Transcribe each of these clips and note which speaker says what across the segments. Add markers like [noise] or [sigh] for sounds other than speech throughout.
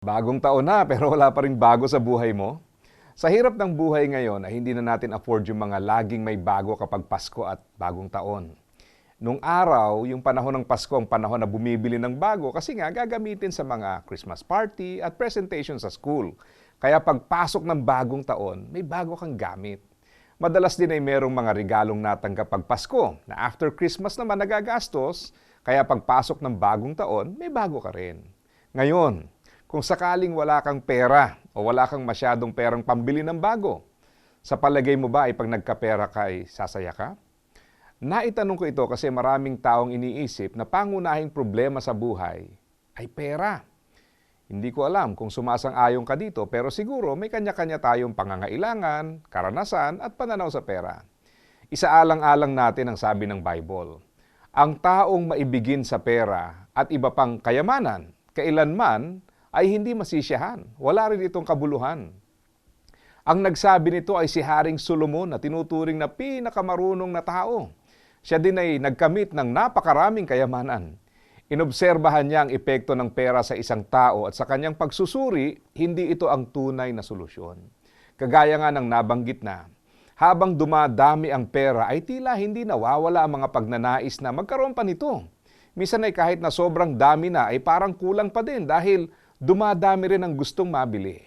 Speaker 1: Bagong taon na [laughs] pero wala pa rin bago sa buhay mo? Sa hirap ng buhay ngayon ay hindi na natin afford yung mga laging may bago kapag Pasko at bagong taon. Nung araw, yung panahon ng Pasko ang panahon na bumibili ng bago kasi nga gagamitin sa mga Christmas party at presentation sa school. Kaya pagpasok ng bagong taon, may bago kang gamit. Madalas din ay merong mga regalong natanggap pag Pasko na after Christmas naman nagagastos, kaya pagpasok ng bagong taon, may bago ka rin. Ngayon, kung sakaling wala kang pera o wala kang masyadong perang pambili ng bago, sa palagay mo ba ay pag nagkapera ka ay sasaya ka? Naitanong ko ito kasi maraming taong iniisip na pangunahing problema sa buhay ay pera. Hindi ko alam kung sumasang-ayon ka dito pero siguro may kanya-kanya tayong pangangailangan, karanasan at pananaw sa pera. Isaalang-alang natin ang sabi ng Bible. Ang taong maibigin sa pera at iba pang kayamanan, kailanman ay hindi masisiyahan. Wala rin itong kabuluhan. Ang nagsabi nito ay si Haring Solomon na tinuturing na pinakamarunong na tao. Siya din ay nagkamit ng napakaraming kayamanan. Inobserbahan niya ang epekto ng pera sa isang tao at sa kanyang pagsusuri, hindi ito ang tunay na solusyon. Kagaya nga ng nabanggit na, habang dumadami ang pera ay tila hindi nawawala ang mga pagnanais na magkaroon pa nito. Minsan ay kahit na sobrang dami na ay parang kulang pa din dahil dumadami rin ang gustong mabili.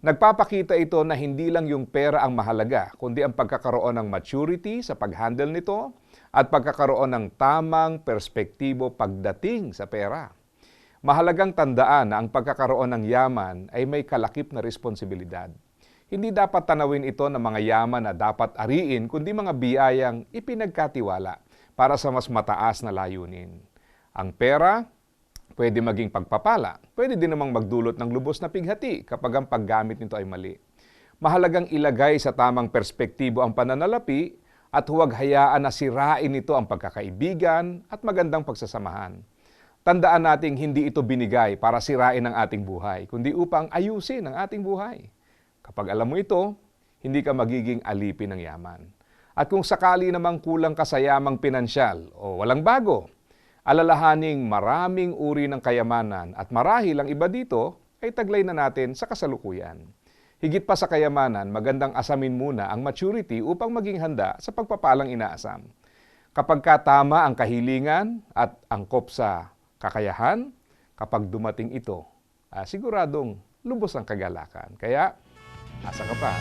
Speaker 1: Nagpapakita ito na hindi lang yung pera ang mahalaga, kundi ang pagkakaroon ng maturity sa pag-handle nito at pagkakaroon ng tamang perspektibo pagdating sa pera. Mahalagang tandaan na ang pagkakaroon ng yaman ay may kalakip na responsibilidad. Hindi dapat tanawin ito ng mga yaman na dapat ariin, kundi mga biyayang ipinagkatiwala para sa mas mataas na layunin. Ang pera, pwede maging pagpapala, pwede din namang magdulot ng lubos na pighati kapag ang paggamit nito ay mali. Mahalagang ilagay sa tamang perspektibo ang pananalapi at huwag hayaan na sirain nito ang pagkakaibigan at magandang pagsasamahan. Tandaan nating hindi ito binigay para sirain ang ating buhay, kundi upang ayusin ang ating buhay. Kapag alam mo ito, hindi ka magiging alipin ng yaman. At kung sakali namang kulang ka sa yamang pinansyal o walang bago, alalahaning maraming uri ng kayamanan at marahil ang iba dito ay taglay na natin sa kasalukuyan. Higit pa sa kayamanan, magandang asamin muna ang maturity upang maging handa sa pagpapalang inaasam. Kapag katama ang kahilingan at angkop sa kakayahan, kapag dumating ito, ah, siguradong lubos ang kagalakan. Kaya, asa ka pa.